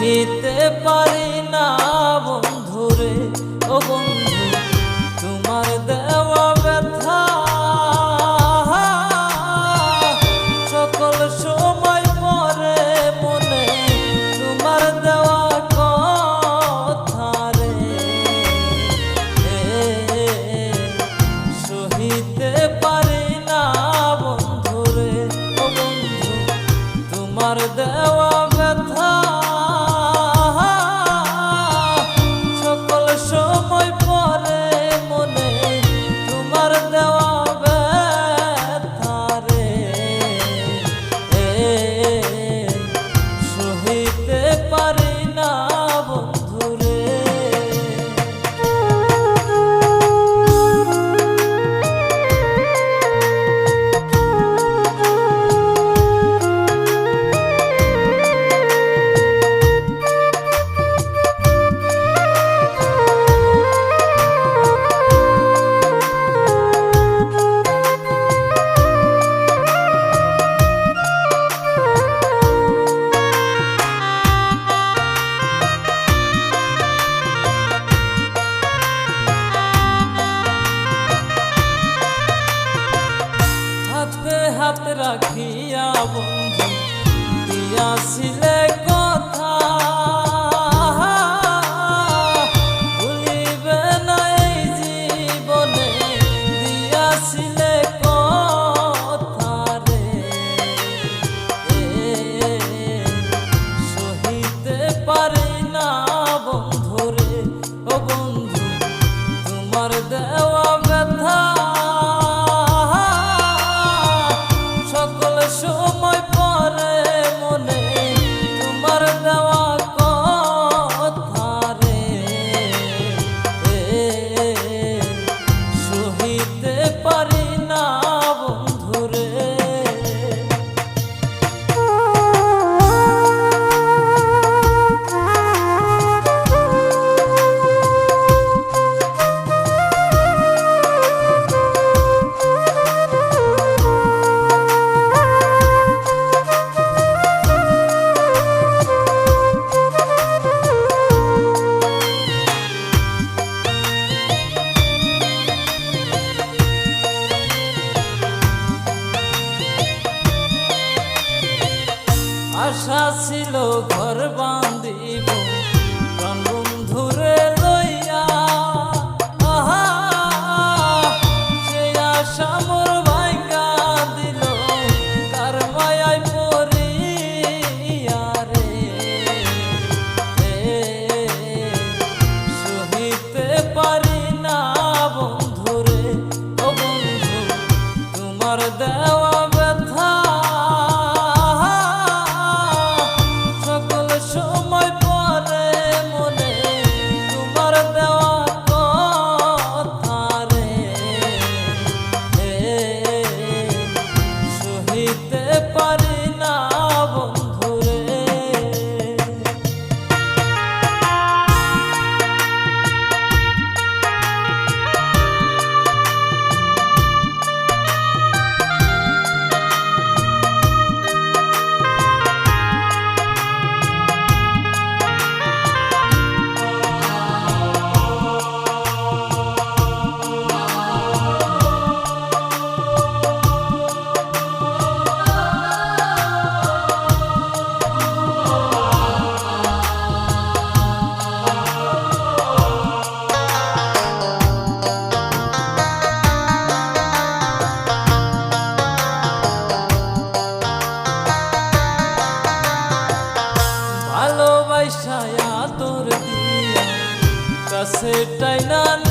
যেতে পারি না বন্ধুরে ও বন্ধু, তোমার দেওয়া ব্যথা। সকল সময় পরে মনে তোমার দেওয়া কথা রে। সহিতে পারি না বন্ধুরে ও বন্ধু, তোমার দেওয়া আশা ছিল ঘর বান্ধিব। বন্ধুরে লইয়া আহা সে আশা সেটাই না